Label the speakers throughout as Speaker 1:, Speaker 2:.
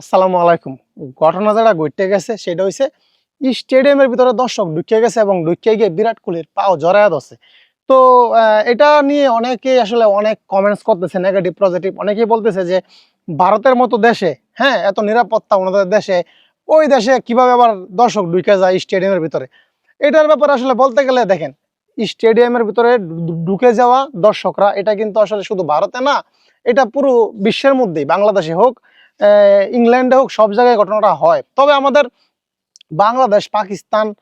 Speaker 1: আসসালামু আলাইকুম। ঘটনা যেটা ঘটতে গেছে, সেটা হইছে স্টেডিয়ামের ভিতরে দর্শক ঢুকে গেছে এবং ঢুকে গিয়ে বিরাট কোহলির পাও জড়ায় ধরছে। তো এটা নিয়ে অনেকে আসলে অনেক কমেন্টস করতেছে নেগেটিভ পজিটিভ অনেকেই বলতেছে যে, ভারতের মতো দেশে হ্যাঁ এত নিরাপত্তা ওনাদের দেশে, ওই দেশে কীভাবে আবার দর্শক ঢুকে যায় স্টেডিয়ামের ভিতরে? এটার ব্যাপারে আসলে বলতে গেলে দেখেন, স্টেডিয়ামের ভিতরে ঢুকে যাওয়া দর্শকরা, এটা কিন্তু আসলে শুধু ভারতে না, এটা পুরো বিশ্বের মধ্যেই, বাংলাদেশে হোক ইংল্যান্ডে হোক, সব জায়গায় ঘটনাটা হয়। তবে আমাদের বাংলাদেশ, পাকিস্তান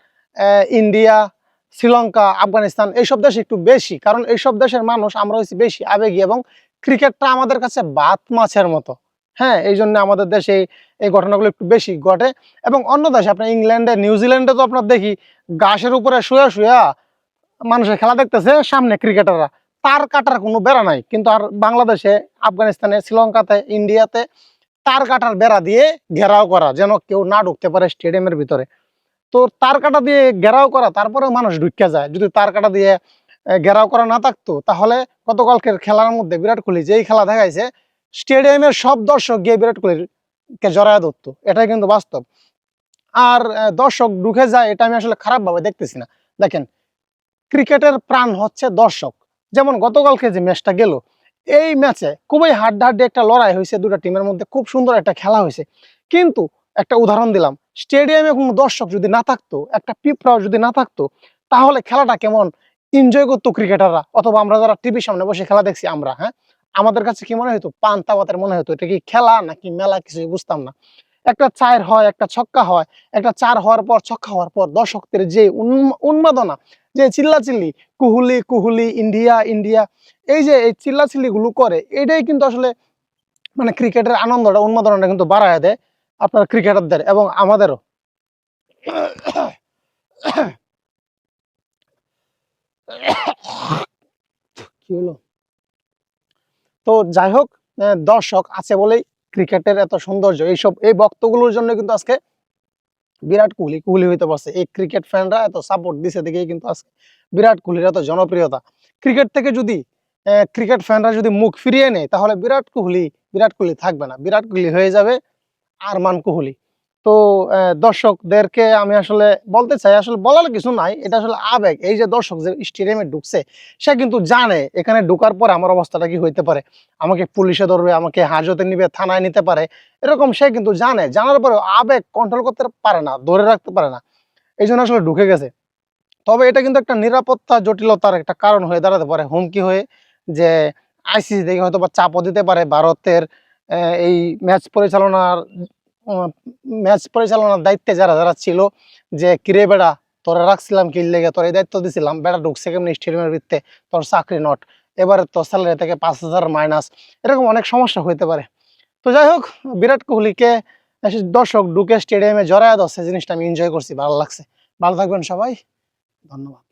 Speaker 1: ইন্ডিয়া, শ্রীলঙ্কা, আফগানিস্তান, এইসব দেশ একটু বেশি। কারণ এইসব দেশের মানুষ, আমরা হচ্ছি বেশি আবেগী এবং ক্রিকেটটা আমাদের কাছে বাত মাছের মতো। হ্যাঁ এই জন্য আমাদের দেশে এই- ঘটনাগুলো একটু বেশি ঘটে। এবং অন্য দেশে, আপনার ইংল্যান্ডে, নিউজিল্যান্ডে তো আপনার দেখি গাছের উপরে শুয়ে শুয়া মানুষের খেলা দেখতেছে সামনে ক্রিকেটাররা। তার কাটার কোনো বেড়া নাই। কিন্তু আর বাংলাদেশে, আফগানিস্তানে, শ্রীলঙ্কাতে, ইন্ডিয়াতে তার কাটার বেড়া দিয়ে ঘেরাও করা, যেন কেউ না ঢুকতে পারে স্টেডিয়ামের ভিতরে। তো তার কাটা দিয়ে ঘেরাও করা, তারপরেও মানুষ ঢুকে যায়। যদি তার কাটা দিয়ে ঘেরাও করা না থাকতো, তাহলে গতকালকের খেলার মধ্যে বিরাট কোহলি যেই খেলা দেখাইছে, স্টেডিয়ামের সব দর্শক গিয়ে বিরাট কোহলির কে জড়ায় ধরতো। এটাই কিন্তু বাস্তব। আর দর্শক ঢুকে যায়, এটা আমি আসলে খারাপ ভাবে দেখতেছি না। দেখেন, ক্রিকেটের প্রাণ হচ্ছে দর্শক। যেমন গতকালকে যে ম্যাচটা গেল এই ম্যাচে খুবই হাড্ডাহাড্ডি একটা লড়াই হয়েছে দুটো টিমের মধ্যে। খুব সুন্দর একটা খেলা হয়েছে। কিন্তু একটা উদাহরণ দিলাম। স্টেডিয়ামে কোনো দর্শক যদি না থাকতো, একটা পিঁপড়াও যদি না থাকতো, তাহলে খেলাটা কেমন এনজয় করতো ক্রিকেটাররা অথবা আমরা যারা টিভির সামনে বসে খেলা দেখছি, আমরা হ্যাঁ? আমাদের কাছে কি মনে হতো পান তাবাতের মনে হতো এটা কি খেলা নাকি মেলা? কিছুই বুঝতাম না। একটা চায়ের হয়, একটা ছক্কা হয়, একটা চার হওয়ার পর, ছক্কা হওয়ার পর দর্শকদের যে উন্ম- উন্মাদনা যে চিল্লাচিল্লি, কুহুলি কুহুলি, ইন্ডিয়া ইন্ডিয়া, এই যে এই চিল্লাচিল্লি গুলো করে, এটাই কিন্তু আসলে মানে ক্রিকেটের আনন্দটা, উন্মাদনাটা কিন্তু বাড়ায় দেয় আপনার ক্রিকেটারদের এবং আমাদেরও। কি হলো? তো যাই হোক দর্শক আছে বলেই ক্রিকেটের এত সৌন্দর্য, এইসব, এই বক্তগুলোর জন্য কিন্তু আজকে বিরাট কোহলি কোহলি হইতে পারছে। এই ক্রিকেট ফ্যানরা এত সাপোর্ট দিছে দেখেই কিন্তু আজকে বিরাট কোহলির এত জনপ্রিয়তা। ক্রিকেট থেকে যদি ক্রিকেট ফ্যানরা যদি মুখ ফিরিয়ে নেয়, তাহলে বিরাট কোহলি বিরাট কোহলি থাকবে না। বিরাট কোহলি হয়ে যাবে আরমান কোহলি। তো দর্শকদেরকে আমি আসলে বলতে চাই, আসলে বলার কিছু নাই। এটা আসলে আবেগ। এই যে দর্শক যে স্টেডিয়ামে ঢুকছে, সে কিন্তু জানে এখানে ঢুকার পরে আমার অবস্থাটা কি হইতে পারে। আমাকে পুলিশে ধরবে, আমাকে হাজতে নিবে, থানায় নিতে পারে। এরকম সে কিন্তু জানে। জানার পরে আবেগ কন্ট্রোল করতে পারে না, ধরে রাখতে পারে না। এই জন্য আসলে ঢুকে গেছে। তবে এটা কিন্তু একটা নিরাপত্তা জটিলতার একটা কারণ হয়ে দাঁড়াতে পারে। হুমকি হয়ে যে আইসিসি থেকে হয়তো বা চাপও দিতে পারে। ভারতের এই ম্যাচ পরিচালনার ম্যাচ পরিচালনার দায়িত্বে যারা যারা ছিল, যে কিরে বেড়া, তোরা রাখছিলাম কি লেগে, তোর এই দায়িত্ব দিছিলাম, বেড়া ঢুকছে কেমনি স্টেডিয়ামের ভিত্তে, তোর চাকরি নট এবারে তোর স্যালারি থেকে পাঁচ হাজার মাইনাস এরকম অনেক সমস্যা হইতে পারে। তো যাই হোক, বিরাট কোহলিকে দর্শক ঢুকে স্টেডিয়ামে জড়ায় দশে জিনিসটা আমি এনজয় করছি, ভালো লাগছে। ভালো থাকবেন সবাই। ধন্যবাদ।